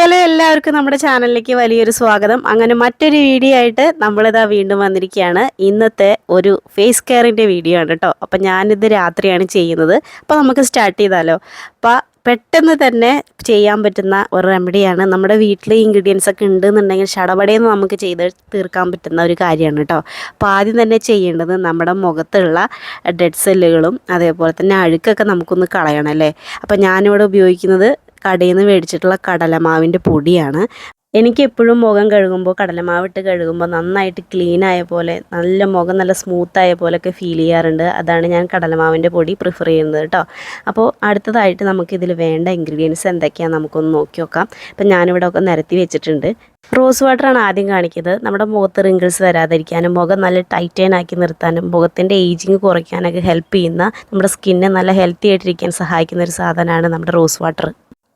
Hello എല്ലാവർക്കും നമ്മുടെ ചാനലിലേക്ക് വലിയൊരു സ്വാഗതം. അങ്ങനെ മറ്റൊരു വീഡിയോ ആയിട്ട് നമ്മളിതാ വീണ്ടും വന്നിരിക്കുകയാണ്. ഇന്നത്തെ ഒരു ഫേസ് കെയറിന്റെ വീഡിയോ ആണ് കേട്ടോ. അപ്പം ഞാനിത് രാത്രിയാണ് ചെയ്യുന്നത്. അപ്പോൾ നമുക്ക് സ്റ്റാർട്ട് ചെയ്താലോ. അപ്പോൾ പെട്ടെന്ന് തന്നെ ചെയ്യാൻ പറ്റുന്ന ഒരു റെമഡിയാണ് നമ്മുടെ വീട്ടിലെ ഇൻഗ്രീഡിയൻസ് ഒക്കെ ഉണ്ടെന്നുണ്ടെങ്കിൽ ഷടപടയെന്ന് നമുക്ക് ചെയ്ത് തീർക്കാൻ പറ്റുന്ന ഒരു കാര്യമാണ് കേട്ടോ. അപ്പോൾ ആദ്യം തന്നെ ചെയ്യേണ്ടത് നമ്മുടെ മുഖത്തുള്ള ഡെഡ് സെല്ലുകളും അതേപോലെ തന്നെ അഴുക്കൊക്കെ നമുക്കൊന്ന് കളയണം അല്ലേ? അപ്പോൾ ഞാനിവിടെ ഉപയോഗിക്കുന്നത് കടയിൽ നിന്ന് മേടിച്ചിട്ടുള്ള കടലമാവിന്റെ പൊടിയാണ്. എനിക്ക് എപ്പോഴും മുഖം കഴുകുമ്പോൾ കടലമാവിട്ട് കഴുകുമ്പോൾ നന്നായിട്ട് ക്ലീൻ ആയ പോലെ നല്ല മുഖം നല്ല സ്മൂത്ത് ആയ പോലെയൊക്കെ ഫീൽ ചെയ്യാറുണ്ട്. അതാണ് ഞാൻ കടലമാവിന്റെ പൊടി പ്രിഫർ ചെയ്യുന്നത് കേട്ടോ അപ്പോൾ അടുത്തതായിട്ട് നമുക്ക് നമുക്കിതിൽ വേണ്ട ഇൻഗ്രീഡിയൻസ് എന്തൊക്കെയാണ് നമുക്കൊന്ന് നോക്കി നോക്കാം. അപ്പം ഞാനിവിടെ ഒക്കെ നിരത്തി വെച്ചിട്ടുണ്ട്. റോസ് വാട്ടറാണ് ആദ്യം കാണിക്കുന്നത്. നമ്മുടെ മുഖത്ത് റിങ്കിൾസ് വരാതിരിക്കാനും മുഖം നല്ല ടൈറ്റൈൻ ആക്കി നിർത്താനും മുഖത്തിന്റെ ഏജിങ് കുറയ്ക്കാനൊക്കെ ഹെൽപ്പ് ചെയ്യുന്ന നമ്മുടെ സ്കിന്നെ നല്ല ഹെൽത്തി ആയിട്ടിരിക്കാൻ സഹായിക്കുന്ന ഒരു സാധനമാണ് നമ്മുടെ റോസ് വാട്ടർ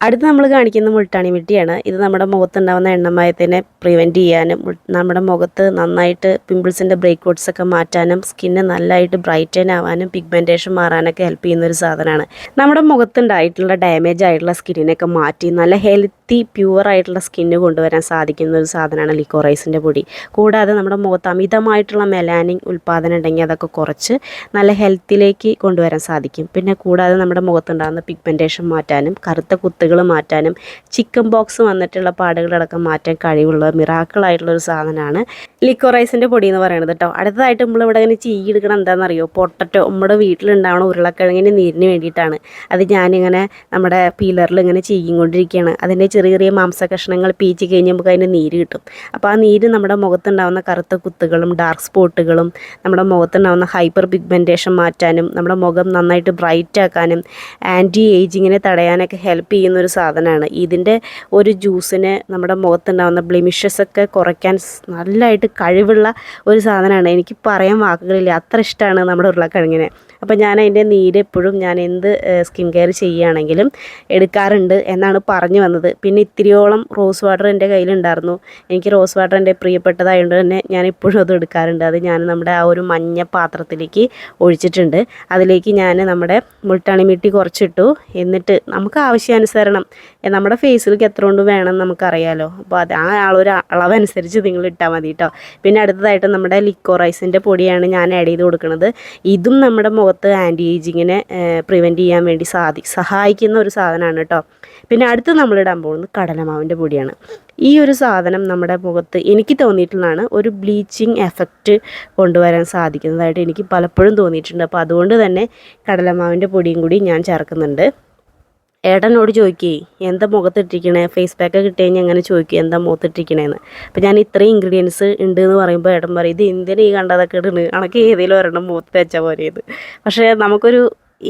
അടുത്ത് നമ്മൾ കാണിക്കുന്ന മുൾട്ടാണി മിട്ടിയാണ്. ഇത് നമ്മുടെ മുഖത്തുണ്ടാകുന്ന എണ്ണമയത്തിനെ പ്രിവെന്റ് ചെയ്യാനും നമ്മുടെ മുഖത്ത് നന്നായിട്ട് പിമ്പിൾസിന്റെ ബ്രേക്ക് ഔട്ട്സ് ഒക്കെ മാറ്റാനും സ്കിന്ന് നല്ലതായിട്ട് ബ്രൈറ്റൻ ആവാനും പിഗ്മെന്റേഷൻ മാറാനൊക്കെ ഹെൽപ്പ് ചെയ്യുന്ന ഒരു സാധനമാണ്. നമ്മുടെ മുഖത്തുണ്ടായിട്ടുള്ള ഡാമേജ് ആയിട്ടുള്ള സ്കിന്നിനൊക്കെ മാറ്റി നല്ല ഹെൽത്തി പ്യുവർ ആയിട്ടുള്ള സ്കിന്ന് കൊണ്ടുവരാൻ സാധിക്കുന്ന ഒരു സാധനമാണ് ലിക്കോറൈസിന്റെ പൊടി. കൂടാതെ നമ്മുടെ മുഖത്ത് അമിതമായിട്ടുള്ള മെലാനിൻ ഉൽപ്പാദനം ഉണ്ടെങ്കിൽ അതൊക്കെ കുറച്ച് നല്ല ഹെൽത്തിലേക്ക് കൊണ്ടുവരാൻ സാധിക്കും. പിന്നെ കൂടാതെ നമ്മുടെ മുഖത്തുണ്ടാകുന്ന പിഗ്മെന്റേഷൻ മാറ്റാനും കറുത്ത കുത്തുകൾ മാറ്റാനും ചിക്കൻ ബോക്സ് വന്നിട്ടുള്ള പാടുകളടക്കം മാറ്റാൻ കഴിവുള്ള മിറാക്കിളായിട്ടുള്ള ഒരു സാധനമാണ് ലിക്കോറൈസിന്റെ പൊടി എന്ന് പറയുന്നത് കേട്ടോ. അടുത്തതായിട്ട് നമ്മളിവിടെ ഇങ്ങനെ ചീയെടുക്കണം എന്താണെന്നറിയോ? പൊട്ടറ്റോ നമ്മുടെ വീട്ടിലുണ്ടാവണ ഉരുളക്കിഴങ്ങിന്റെ നീരിന് വേണ്ടിയിട്ടാണ്. അത് ഞാനിങ്ങനെ നമ്മുടെ പീലറിൽ ഇങ്ങനെ ചീകിക്കൊണ്ടിരിക്കുകയാണ്. അതിന്റെ ചെറിയ ചെറിയ മാംസ കഷ്ണങ്ങൾ പീച്ച് കഴിഞ്ഞ് നമുക്ക് അതിന്റെ നീര് കിട്ടും. അപ്പോൾ ആ നീര് നമ്മുടെ മുഖത്തുണ്ടാവുന്ന കറുത്ത കുത്തുകളും ഡാർക്ക് സ്പോട്ടുകളും നമ്മുടെ മുഖത്തുണ്ടാവുന്ന ഹൈപ്പർ പിഗ്മെന്റേഷൻ മാറ്റാനും നമ്മുടെ മുഖം നന്നായിട്ട് ബ്രൈറ്റ് ആക്കാനും ആന്റി ഏജിങ്ങിനെ തടയാനൊക്കെ ഹെൽപ്പ് ചെയ്യുന്ന ഒരു സാധനമാണ്. ഇതിന്റെ ഒരു ജ്യൂസിന് നമ്മുടെ മുഖത്തുണ്ടാവുന്ന ബ്ലിമിഷസ് ഒക്കെ കുറയ്ക്കാൻ നല്ലതായിട്ട് കഴിവുള്ള ഒരു സാധനമാണ്. എനിക്ക് പറയാൻ വാക്കുകളില്ല. അത്ര ഇഷ്ടമാണ് നമ്മുടെ ഉരുളക്കിഴങ്ങിനെ. അപ്പോൾ ഞാൻ അതിന്റെ നീര് എപ്പോഴും ഞാൻ എന്ത് സ്കിൻ കെയർ ചെയ്യുകയാണെങ്കിലും എടുക്കാറുണ്ട് എന്നാണ് പറഞ്ഞു വന്നത്. പിന്നെ ഇത്തിരിയോളം റോസ് വാട്ടർ എന്റെ കയ്യിലുണ്ടായിരുന്നു. എനിക്ക് റോസ് വാട്ടർ എന്റെ പ്രിയപ്പെട്ടതായതുകൊണ്ട് തന്നെ ഞാൻ ഇപ്പോഴും അത് എടുക്കാറുണ്ട്. അത് ഞാൻ നമ്മുടെ ആ ഒരു മഞ്ഞ പാത്രത്തിലേക്ക് ഒഴിച്ചിട്ടുണ്ട്. അതിലേക്ക് ഞാൻ നമ്മുടെ മുൾട്ടാണി മിട്ടി കുറച്ചിട്ടു. എന്നിട്ട് നമുക്ക് ആവശ്യാനുസരണം നമ്മുടെ ഫേസിലേക്ക് എത്ര കൊണ്ട് വേണം നമുക്കറിയാലോ. അപ്പോൾ അത് ആ ആളൊരു അളവനുസരിച്ച് നിങ്ങൾ ഇട്ടാൽ മതി കേട്ടോ പിന്നെ അടുത്തതായിട്ട് നമ്മുടെ ലിക്കോറൈസിന്റെ പൊടിയാണ് ഞാൻ ആഡ് ചെയ്ത് കൊടുക്കുന്നത് ഇതും നമ്മുടെ മുഖത്ത് ആന്റി ഏജിങ്ങിനെ പ്രിവെന്റ് ചെയ്യാൻ വേണ്ടി സാധി സഹായിക്കുന്ന ഒരു സാധനമാണ് കേട്ടോ പിന്നെ അടുത്ത് നമ്മളിടാൻ പോകുന്നത് കടലമാവിന്റെ പൊടിയാണ്. ഈ ഒരു സാധനം നമ്മുടെ മുഖത്ത് എനിക്ക് തോന്നിയിട്ടുള്ളതാണ് ഒരു ബ്ലീച്ചിങ് എഫക്റ്റ് കൊണ്ടുവരാൻ സാധിക്കുന്നതായിട്ട് എനിക്ക് പലപ്പോഴും തോന്നിയിട്ടുണ്ട്. അപ്പോൾ അതുകൊണ്ട് തന്നെ കടലമാവിന്റെ പൊടിയും കൂടി ഞാൻ ചേർക്കുന്നുണ്ട്. ഏട്ടനോട് ചോദിക്കേ എന്താ മുഖത്തിട്ടിരിക്കണേ? ഫേസ് പാക്ക് കിട്ടി അങ്ങനെ ചോദിക്കും? എന്താ മുഖത്തിട്ടിരിക്കണേന്ന്? അപ്പോൾ ഞാൻ ഇത്രയും ഇൻഗ്രീഡിയൻസ് ഉണ്ട് എന്ന് പറയുമ്പോൾ ഏട്ടൻ പറയും ഇത് എന്തിനാ ഈ കണ്ടതൊക്കെ ഇടുന്നത് കണക്ക് ഏതെങ്കിലും ഒരെണ്ണം മുഖത്ത് വെച്ചാൽ പോരെയത് പക്ഷേ നമുക്കൊരു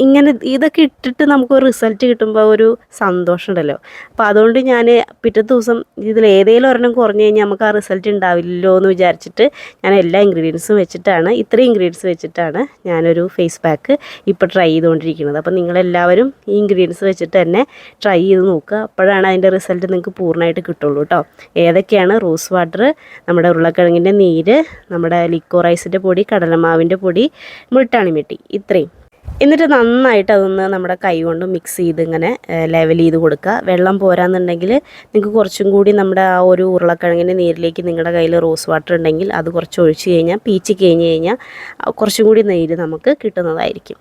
ഇങ്ങനെ ഇതൊക്കെ ഇട്ടിട്ട് നമുക്ക് ഒരു റിസൾട്ട് കിട്ടുമ്പോൾ ഒരു സന്തോഷം ഉണ്ടല്ലോ. അപ്പോൾ അതുകൊണ്ട് ഞാൻ പിറ്റേ ദിവസം ഇതിൽ ഏതെങ്കിലും ഒരെണ്ണം കുറഞ്ഞു കഴിഞ്ഞാൽ നമുക്ക് ആ റിസൾട്ട് ഉണ്ടാവില്ലല്ലോ എന്ന് വിചാരിച്ചിട്ട് ഞാൻ എല്ലാ ഇൻഗ്രീഡിയൻസും വെച്ചിട്ടാണ് ഇത്രയും ഇൻഗ്രീഡിയൻസ് വെച്ചിട്ടാണ് ഞാനൊരു ഫേസ് പാക്ക് ഇപ്പോൾ ട്രൈ ചെയ്തുകൊണ്ടിരിക്കുന്നത് അപ്പോൾ നിങ്ങളെല്ലാവരും ഈ ഇൻഗ്രീഡിയൻസ് വെച്ചിട്ട് തന്നെ ട്രൈ ചെയ്ത് നോക്കുക. അപ്പോഴാണ് അതിന്റെ റിസൾട്ട് നിങ്ങൾക്ക് പൂർണമായിട്ട് കിട്ടുള്ളൂ കേട്ടോ ഏതൊക്കെയാണ് റോസ് വാട്ടർ നമ്മുടെ ഉരുളക്കിഴങ്ങിന്റെ നീര് നമ്മുടെ ലിക്കോറൈസിന്റെ പൊടി കടലമാവിന്റെ പൊടി മുൾട്ടാണി മെട്ടി. ഇത്രയും. എന്നിട്ട് നന്നായിട്ട് അതൊന്ന് നമ്മുടെ കൈ കൊണ്ട് മിക്സ് ചെയ്ത് ഇങ്ങനെ ലെവൽ ചെയ്ത് കൊടുക്കുക. വെള്ളം പോരാന്നുണ്ടെങ്കിൽ നിങ്ങൾക്ക് കുറച്ചും കൂടി നമ്മുടെ ആ ഒരു ഉരുളക്കിഴങ്ങിന്റെ നീരിലേക്ക് നിങ്ങളുടെ കയ്യിൽ റോസ് വാട്ടർ ഉണ്ടെങ്കിൽ അത് കുറച്ച് ഒഴിച്ച് കഴിഞ്ഞാൽ പീച്ച് കഴിഞ്ഞ് കഴിഞ്ഞാൽ കുറച്ചും കൂടി നീര് നമുക്ക് കിട്ടുന്നതായിരിക്കും.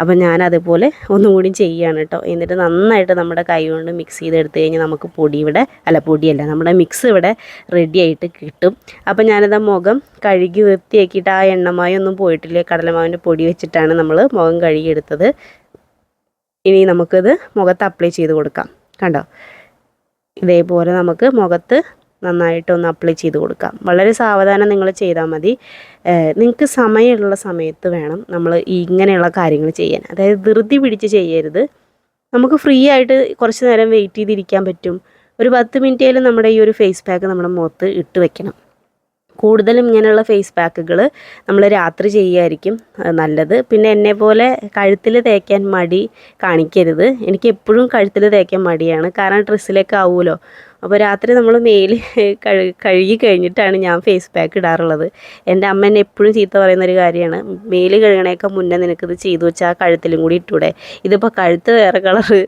അപ്പം ഞാൻ അതുപോലെ ഒന്നും കൂടി ചെയ്യുകയാണ് കേട്ടോ. എന്നിട്ട് നന്നായിട്ട് നമ്മുടെ കൈ കൊണ്ട് മിക്സ് ചെയ്തെടുത്ത് കഴിഞ്ഞാൽ നമുക്ക് പൊടി ഇവിടെ അല്ല പൊടിയല്ല നമ്മുടെ മിക്സ് ഇവിടെ റെഡി ആയിട്ട് കിട്ടും. അപ്പം ഞാനത് മുഖം കഴുകി വൃത്തിയാക്കിയിട്ട് ആ എണ്ണമായൊന്നും പോയിട്ടില്ല. കടലമാവിന്റെ പൊടി വെച്ചിട്ടാണ് നമ്മൾ മുഖം കഴുകിയെടുത്തത്. ഇനി നമുക്കിത് മുഖത്ത് അപ്ലൈ ചെയ്ത് കൊടുക്കാം. കണ്ടോ? ഇതേപോലെ നമുക്ക് മുഖത്ത് നന്നായിട്ടൊന്ന് അപ്ലൈ ചെയ്ത് കൊടുക്കാം. വളരെ സാവധാനം നിങ്ങൾ ചെയ്താൽ മതി. നിങ്ങൾക്ക് സമയമുള്ള സമയത്ത് വേണം നമ്മൾ ഇങ്ങനെയുള്ള കാര്യങ്ങൾ ചെയ്യാൻ. അതായത് ധൃതി പിടിച്ച് ചെയ്യരുത്. നമുക്ക് ഫ്രീ ആയിട്ട് കുറച്ച് നേരം വെയിറ്റ് ചെയ്തിരിക്കാൻ പറ്റും. ഒരു പത്ത് മിനിറ്റേലും നമ്മുടെ ഈ ഒരു ഫേസ് പാക്ക് നമ്മുടെ മുഖത്ത് ഇട്ട് വെക്കണം. കൂടുതലും ഇങ്ങനെയുള്ള ഫേസ് പാക്കുകൾ നമ്മൾ രാത്രി ചെയ്യുമായിരിക്കും നല്ലത്. പിന്നെ എന്നെ പോലെ കഴുത്തിൽ തേക്കാൻ മടി കാണിക്കരുത്. എനിക്ക് എപ്പോഴും കഴുത്തിൽ തേക്കാൻ മടിയാണ്. കാരണം ഡ്രസ്സിലേക്ക് ആവുമല്ലോ അപ്പോൾ രാത്രി നമ്മൾ മേൽ കഴുകി കഴുകി കഴിഞ്ഞിട്ടാണ് ഞാൻ ഫേസ് പാക്ക് ഇടാറുള്ളത്. എന്റെ അമ്മ എന്നെ എപ്പോഴും ചീത്ത പറയുന്ന ഒരു കാര്യമാണ്. മേൽ കഴുകണേക്കാൾ മുന്നേ നിനക്കിത് ചെയ്തു വെച്ചാൽ ആ കഴുത്തിലും കൂടി ഇട്ടൂടെ. ഇതിപ്പോൾ കഴുത്ത് വേറെ കളറ്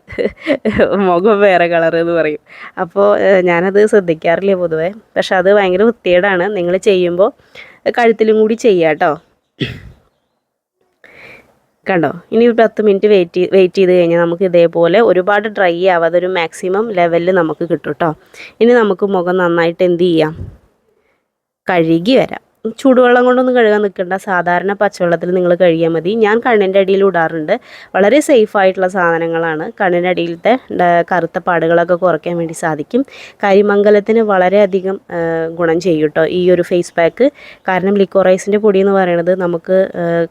മുഖം വേറെ കളറ് എന്ന് പറയും. അപ്പോൾ ഞാനത് ശ്രദ്ധിക്കാറില്ല പൊതുവേ. പക്ഷെ അത് ഭയങ്കര വൃത്തികേടാണ്. നിങ്ങൾ ചെയ്യുമ്പോൾ കഴുത്തിലും കൂടി ചെയ്യാം കേട്ടോ കണ്ടോ? ഇനി ഒരു പത്ത് മിനിറ്റ് വെയിറ്റ് വെയിറ്റ് ചെയ്ത് കഴിഞ്ഞാൽ നമുക്ക് ഇതേപോലെ ഒരുപാട് ഡ്രൈ ആവാതെ ഒരു മാക്സിമം ലെവലിൽ നമുക്ക് കിട്ടും കേട്ടോ ഇനി നമുക്ക് മുഖം നന്നായിട്ട് എന്ത് ചെയ്യാം? കഴുകി വരാം. ചൂടുവെള്ളം കൊണ്ടൊന്നും കഴുകാൻ നിൽക്കണ്ട. സാധാരണ പച്ചവെള്ളത്തിൽ നിങ്ങൾ കഴുകിയാൽ മതി. ഞാൻ കണ്ണിന്റെ അടിയിൽ ഇടാറുണ്ട്. വളരെ സേഫ് ആയിട്ടുള്ള സാധനങ്ങളാണ്. കണ്ണിന്റെ അടിയിലത്തെ കറുത്ത പാടുകളൊക്കെ കുറയ്ക്കാൻ വേണ്ടി സാധിക്കും. കരിമംഗലത്തിന് വളരെയധികം ഗുണം ചെയ്യും കേട്ടോ ഈ ഒരു ഫേസ് പാക്ക് കാരണം ലിക്കോറൈസിന്റെ പൊടി എന്ന് പറയുന്നത് നമുക്ക്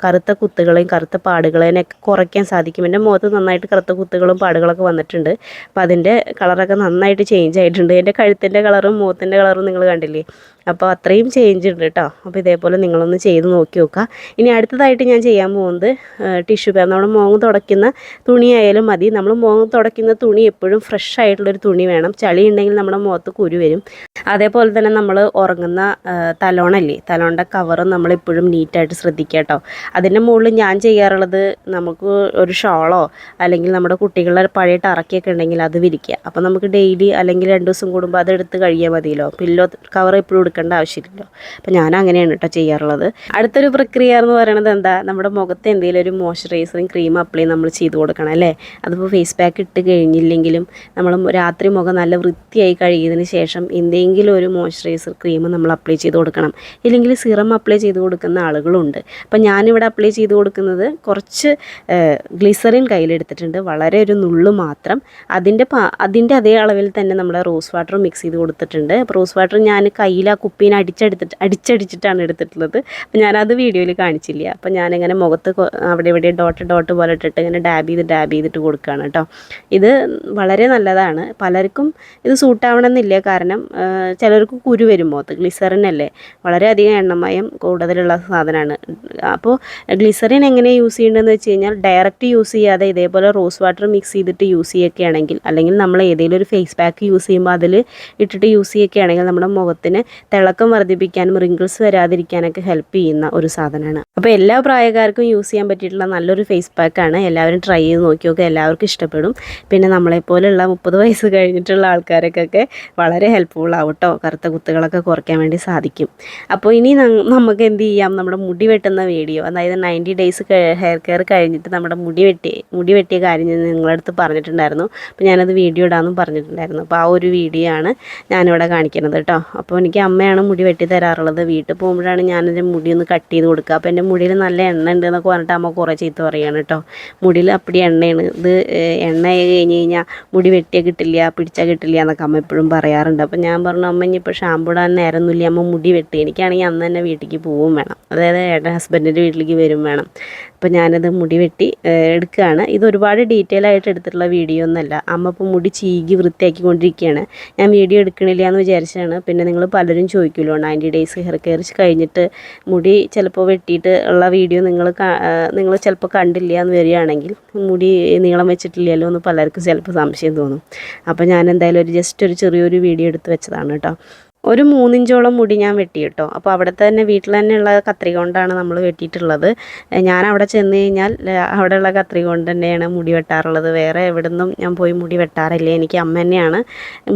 കറുത്ത കുത്തുകളെയും കറുത്ത പാടുകളെയും ഒക്കെ കുറയ്ക്കാൻ സാധിക്കും. എന്റെ മുഖത്ത് നന്നായിട്ട് കറുത്ത കുത്തുകളും പാടുകളൊക്കെ വന്നിട്ടുണ്ട്. അപ്പോൾ അതിന്റെ കളറൊക്കെ നന്നായിട്ട് ചേഞ്ച് ആയിട്ടുണ്ട്. എന്റെ കഴുത്തിന്റെ കളറും മുഖത്തിന്റെ കളറും നിങ്ങൾ കണ്ടില്ലേ? അപ്പോൾ അത്രയും ചേഞ്ച് ഉണ്ട് കേട്ടോ അപ്പോൾ ഇതേപോലെ നിങ്ങളൊന്ന് ചെയ്ത് നോക്കി നോക്കുക ഇനി അടുത്തതായിട്ട് ഞാൻ ചെയ്യാൻ പോകുന്നത് ടിഷ്യൂ പേപ്പർ നമ്മൾ മുഖം തുടയ്ക്കുന്ന തുണിയായാലും മതി. നമ്മൾ മുഖം തുടയ്ക്കുന്ന തുണി എപ്പോഴും ഫ്രഷ് ആയിട്ടുള്ളൊരു തുണി വേണം. ചളി ഉണ്ടെങ്കിൽ നമ്മുടെ മുഖത്ത് കുരു വരും. അതേപോലെ തന്നെ നമ്മൾ ഉറങ്ങുന്ന തലോണല്ലേ? തലോണിന്റെ കവറും നമ്മളെപ്പോഴും നീറ്റായിട്ട് ശ്രദ്ധിക്കുക കേട്ടോ അതിന്റെ മുകളിൽ ഞാൻ ചെയ്യാറുള്ളത് നമുക്ക് ഒരു ഷോളോ അല്ലെങ്കിൽ നമ്മുടെ കുട്ടികളുടെ പഴയ ടറക്കിയൊക്കെ ഉണ്ടെങ്കിൽ അത് വിരിക്കുക. അപ്പോൾ നമുക്ക് ഡെയിലി അല്ലെങ്കിൽ രണ്ട് ദിവസം കൂടുമ്പോൾ അതെടുത്ത് കഴിയാൽ മതിയല്ലോ. പില്ലോ കവർ എപ്പോഴും എടുക്കേണ്ട ആവശ്യമില്ലല്ലോ. അപ്പോൾ ഞാൻ അങ്ങനെയാണ് കേട്ടോ ചെയ്യാറുള്ളത്. അടുത്തൊരു പ്രക്രിയ എന്ന് പറയുന്നത് എന്താ? നമ്മുടെ മുഖത്ത് എന്തെങ്കിലും ഒരു മോയ്സ്ചറൈസറും ക്രീം അപ്ലൈ നമ്മൾ ചെയ്ത് കൊടുക്കണം അല്ലേ? അതിപ്പോൾ ഫേസ് പാക്ക് ഇട്ട് കഴിഞ്ഞില്ലെങ്കിലും നമ്മൾ രാത്രി മുഖം നല്ല വൃത്തിയായി കഴുകിയതിന് ശേഷം എന്തെങ്കിലും ഒരു മോയ്സ്ചറൈസർ ക്രീം നമ്മൾ അപ്ലൈ ചെയ്ത് കൊടുക്കണം. ഇല്ലെങ്കിൽ സിറം അപ്ലൈ ചെയ്ത് കൊടുക്കുന്ന ആളുകളുണ്ട്. അപ്പോൾ ഞാനിവിടെ അപ്ലൈ ചെയ്ത് കൊടുക്കുന്നത് കുറച്ച് ഗ്ലിസറിൻ കയ്യിലെടുത്തിട്ടുണ്ട് വളരെ ഒരു നുള്ളു മാത്രം. അതിന്റെ അതിന്റെ അതേ അളവിൽ തന്നെ നമ്മൾ റോസ് വാട്ടർ മിക്സ് ചെയ്ത് കൊടുത്തിട്ടുണ്ട്. അപ്പോൾ റോസ് വാട്ടർ ഞാൻ കയ്യിൽ ആ കുപ്പീനെ അടിച്ചെടുത്തിട്ട് അടിച്ചടിച്ചിട്ടാണ് എടുത്തിട്ടുള്ളത്. അപ്പം ഞാനത് വീഡിയോയിൽ കാണിച്ചില്ല. അപ്പം ഞാനിങ്ങനെ മുഖത്ത് അവിടെ ഇവിടെ ഡോട്ട് ഡോട്ട് പോലെ ഇട്ടിട്ട് ഇങ്ങനെ ഡാബ് ചെയ്ത് ഡാബ് ചെയ്തിട്ട് കൊടുക്കുകയാണ് കേട്ടോ. ഇത് വളരെ നല്ലതാണ്. പലർക്കും ഇത് സൂട്ടാവണമെന്നില്ല. കാരണം ചിലർക്ക് കുരു വരും മുഖത്ത്. ഗ്ലിസറിനല്ലേ വളരെയധികം എണ്ണമയം കൂടുതലുള്ള സാധനമാണ്. അപ്പോൾ ഗ്ലിസറിൻ എങ്ങനെ യൂസ് ചെയ്യേണ്ടതെന്ന് വെച്ച് കഴിഞ്ഞാൽ ഡയറക്റ്റ് യൂസ് ചെയ്യാതെ ഇതേപോലെ റോസ് വാട്ടർ മിക്സ് ചെയ്തിട്ട് യൂസ് ചെയ്യുകയാണെങ്കിൽ അല്ലെങ്കിൽ നമ്മൾ ഏതെങ്കിലും ഒരു ഫേസ് പാക്ക് യൂസ് ചെയ്യുമ്പോൾ അതിൽ ഇട്ടിട്ട് യൂസ് ചെയ്യുകയാണെങ്കിൽ നമ്മുടെ മുഖത്തിന് തിളക്കം വർദ്ധിപ്പിക്കാനും റിങ്കിൾസ് വരാതിരിക്കാനൊക്കെ ഹെൽപ്പ് ചെയ്യുന്ന ഒരു സാധനമാണ്. അപ്പോൾ എല്ലാ പ്രായക്കാർക്കും യൂസ് ചെയ്യാൻ പറ്റിയിട്ടുള്ള നല്ലൊരു ഫേസ് പാക്കാണ് എല്ലാവരും ട്രൈ ചെയ്ത് നോക്കി നോക്കുക എല്ലാവർക്കും ഇഷ്ടപ്പെടും. പിന്നെ നമ്മളെപ്പോലുള്ള മുപ്പത് വയസ്സ് കഴിഞ്ഞിട്ടുള്ള ആൾക്കാർക്കൊക്കെ വളരെ ഹെൽപ്ഫുൾ ആവും കേട്ടോ കറുത്ത കുത്തുകളൊക്കെ കുറയ്ക്കാൻ വേണ്ടി സാധിക്കും. അപ്പോൾ ഇനി നമുക്ക് എന്ത് ചെയ്യാം? നമ്മുടെ മുടി വെട്ടുന്ന വീഡിയോ അതായത് നയന്റി ഡേയ്സ് ഹെയർ കെയർ കഴിഞ്ഞിട്ട് നമ്മുടെ മുടി വെട്ടി മുടി വെട്ടിയ കാര്യം ഞാൻ നിങ്ങളുടെ അടുത്ത് പറഞ്ഞിട്ടുണ്ടായിരുന്നു. അപ്പോൾ ഞാനത് വീഡിയോ ഇടാമെന്നും പറഞ്ഞിട്ടുണ്ടായിരുന്നു. അപ്പോൾ ആ ഒരു വീഡിയോ ആണ് ഞാനിവിടെ കാണിക്കുന്നത് കേട്ടോ അപ്പോൾ എനിക്ക് അമ്മയാണ് മുടി വെട്ടി തരാറുള്ളത് വീട്ടിൽ പോകുമ്പോഴാണ് ഞാനെന്റെ മുടി ഒന്ന് കട്ട് ചെയ്ത് കൊടുക്കുക. അപ്പോൾ എന്റെ മുടിയിൽ നല്ല എണ്ണ ഉണ്ട് എന്നൊക്കെ പറഞ്ഞിട്ട് അമ്മ കുറേ ചീത്ത പറയുകയാണ് കേട്ടോ മുടിയിൽ അപ്പടി എണ്ണയാണ്. ഇത് എണ്ണ കഴിഞ്ഞ് കഴിഞ്ഞാൽ മുടി വെട്ടിയാൽ കിട്ടില്ല പിടിച്ചാൽ കിട്ടില്ല എന്നൊക്കെ അമ്മ എപ്പോഴും പറയാറുണ്ട്. അപ്പം ഞാൻ പറഞ്ഞു അമ്മ ഇനിയിപ്പോൾ ഷാമ്പു ഇടാൻ നേരമൊന്നുമില്ല അമ്മ മുടി വെട്ടി എനിക്കാണെങ്കിൽ അന്ന് തന്നെ വീട്ടിലേക്ക് പോവും വേണം. അതായത് ഏട്ടൻ ഹസ്ബൻഡിന്റെ വീട്ടിലേക്ക് വരും വേണം. അപ്പോൾ ഞാനത് മുടി വെട്ടി എടുക്കുകയാണ്. ഇത് ഒരുപാട് ഡീറ്റെയിൽ ആയിട്ട് എടുത്തിട്ടുള്ള വീഡിയോ ഒന്നല്ല. അമ്മ ഇപ്പോൾ മുടി ചീകി വൃത്തിയാക്കിക്കൊണ്ടിരിക്കുകയാണ്. ഞാൻ വീഡിയോ എടുക്കണില്ല എന്ന് വിചാരിച്ചാണ് പിന്നെ നിങ്ങൾ പലരും ചോദിക്കുമല്ലോ നയന്റി ഡേയ്സ് ഹെയർ കെയർ കഴിഞ്ഞിട്ട് മുടി ചിലപ്പോൾ വെട്ടിയിട്ട് ഉള്ള വീഡിയോ നിങ്ങൾ നിങ്ങൾ ചിലപ്പോൾ കണ്ടില്ല എന്ന് വരികയാണെങ്കിൽ മുടി നീളം വെച്ചിട്ടില്ലല്ലോ എന്ന് പലർക്കും ചിലപ്പോൾ സംശയം തോന്നും. അപ്പോൾ ഞാൻ എന്തായാലും ഒരു ജസ്റ്റ് ഒരു ചെറിയൊരു വീഡിയോ എടുത്ത് വെച്ചതാണ് കേട്ടോ. ഒരു മൂന്നിഞ്ചോളം മുടി ഞാൻ വെട്ടി കേട്ടോ. അപ്പോൾ അവിടുത്തെ തന്നെ വീട്ടിൽ തന്നെയുള്ള കത്രിക കൊണ്ടാണ് നമ്മൾ വെട്ടിയിട്ടുള്ളത്. ഞാൻ അവിടെ ചെന്ന് കഴിഞ്ഞാൽ അവിടെയുള്ള കത്രിക കൊണ്ട് തന്നെയാണ് മുടി വെട്ടാറുള്ളത്. വേറെ എവിടെ നിന്നും ഞാൻ പോയി മുടി വെട്ടാറില്ല. എനിക്ക് അമ്മ തന്നെയാണ്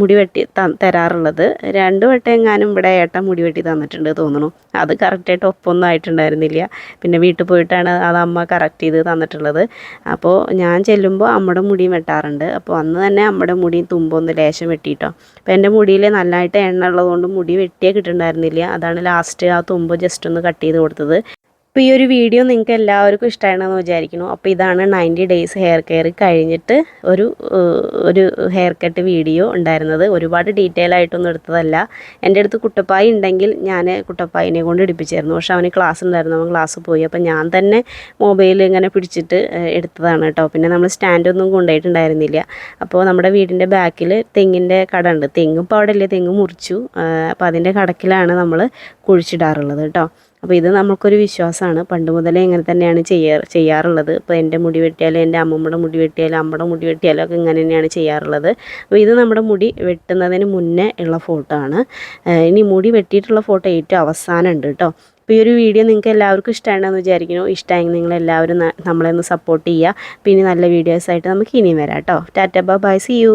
മുടി വെട്ടി തരാറുള്ളത്. രണ്ട് വട്ടം എങ്ങാനും ഇവിടെ ഏട്ട മുടി വെട്ടി തന്നിട്ടുണ്ട് തോന്നുന്നു. അത് കറക്റ്റായിട്ട് ഒപ്പൊന്നും ആയിട്ടുണ്ടായിരുന്നില്ല. പിന്നെ വീട്ടിൽ പോയിട്ടാണ് അത് അമ്മ കറക്റ്റ് ചെയ്ത് തന്നിട്ടുള്ളത്. അപ്പോൾ ഞാൻ ചെല്ലുമ്പോൾ അമ്മയുടെ മുടിയും വെട്ടാറുണ്ട്. അപ്പോൾ അന്ന് തന്നെ അമ്മയുടെ മുടിയും തുമ്പൊന്ന് ലേശം വെട്ടിയിട്ടോ അപ്പോൾ എന്റെ മുടിയിൽ നല്ലതായിട്ട് എണ്ണ ഉള്ളതുകൊണ്ട് മുടി വെട്ടിയേ കിട്ടുന്നുണ്ടായിരുന്നില്ല അതാണ് ലാസ്റ്റ് ആ തുമ്പ് ജസ്റ്റ് ഒന്ന് കട്ട് ചെയ്ത് കൊടുത്തത്. അപ്പോൾ ഈ ഒരു വീഡിയോ നിങ്ങൾക്ക് എല്ലാവർക്കും ഇഷ്ടമാണെന്ന് വിചാരിക്കുന്നു. അപ്പോൾ ഇതാണ് നയന്റി ഡേയ്സ് ഹെയർ കെയർ കഴിഞ്ഞിട്ട് ഒരു ഒരു ഹെയർ കട്ട് വീഡിയോ ഉണ്ടായിരുന്നത്. ഒരുപാട് ഡീറ്റെയിൽ ആയിട്ടൊന്നും എടുത്തതല്ല. എന്റെ അടുത്ത് കുട്ടപ്പായി ഉണ്ടെങ്കിൽ ഞാൻ കുട്ടപ്പായിനെ കൊണ്ട് എടുപ്പിച്ചായിരുന്നു പക്ഷേ അവന് ക്ലാസ് ഉണ്ടായിരുന്നു. അവൻ ക്ലാസ് പോയി. അപ്പോൾ ഞാൻ തന്നെ മൊബൈൽ ഇങ്ങനെ പിടിച്ചിട്ട് എടുത്തതാണ് കേട്ടോ. പിന്നെ നമ്മൾ സ്റ്റാൻഡൊന്നും കൊണ്ടുപോയിട്ടുണ്ടായിരുന്നില്ല. അപ്പോൾ നമ്മുടെ വീടിന്റെ ബാക്കിൽ തെങ്ങിന്റെ കട ഉണ്ട്. തെങ്ങ് ഇപ്പോൾ അവിടെ ഇല്ലേ തെങ്ങ് മുറിച്ചു. അപ്പോൾ അതിന്റെ കടക്കിലാണ് നമ്മൾ കുഴിച്ചിടാറുള്ളത് കേട്ടോ. അപ്പോൾ ഇത് നമുക്കൊരു വിശ്വാസമാണ്. പണ്ട് മുതലേ ഇങ്ങനെ തന്നെയാണ് ചെയ്യാറ് ചെയ്യാറുള്ളത്. ഇപ്പോൾ എന്റെ മുടി വെട്ടിയാലും എന്റെ അമ്മമ്മയുടെ മുടി വെട്ടിയാലും അമ്മയുടെ മുടി വെട്ടിയാലും ഒക്കെ ഇങ്ങനെ തന്നെയാണ് ചെയ്യാറുള്ളത്. അപ്പോൾ ഇത് നമ്മുടെ മുടി വെട്ടുന്നതിന് മുന്നേ ഉള്ള ഫോട്ടോ ആണ്. ഇനി മുടി വെട്ടിയിട്ടുള്ള ഫോട്ടോ ഏറ്റവും അവസാനം ഉണ്ട് കേട്ടോ. അപ്പോൾ ഈ ഒരു വീഡിയോ നിങ്ങൾക്ക് എല്ലാവർക്കും ഇഷ്ടമാണെന്ന് വിചാരിക്കുന്നു. ഇഷ്ടമായെങ്കിൽ നിങ്ങൾ എല്ലാവരും നമ്മളെ ഒന്ന് സപ്പോർട്ട് ചെയ്യുക. പിന്നെ നല്ല വീഡിയോസായിട്ട് നമുക്ക് ഇനിയും വരാം കേട്ടോ. Tata by C U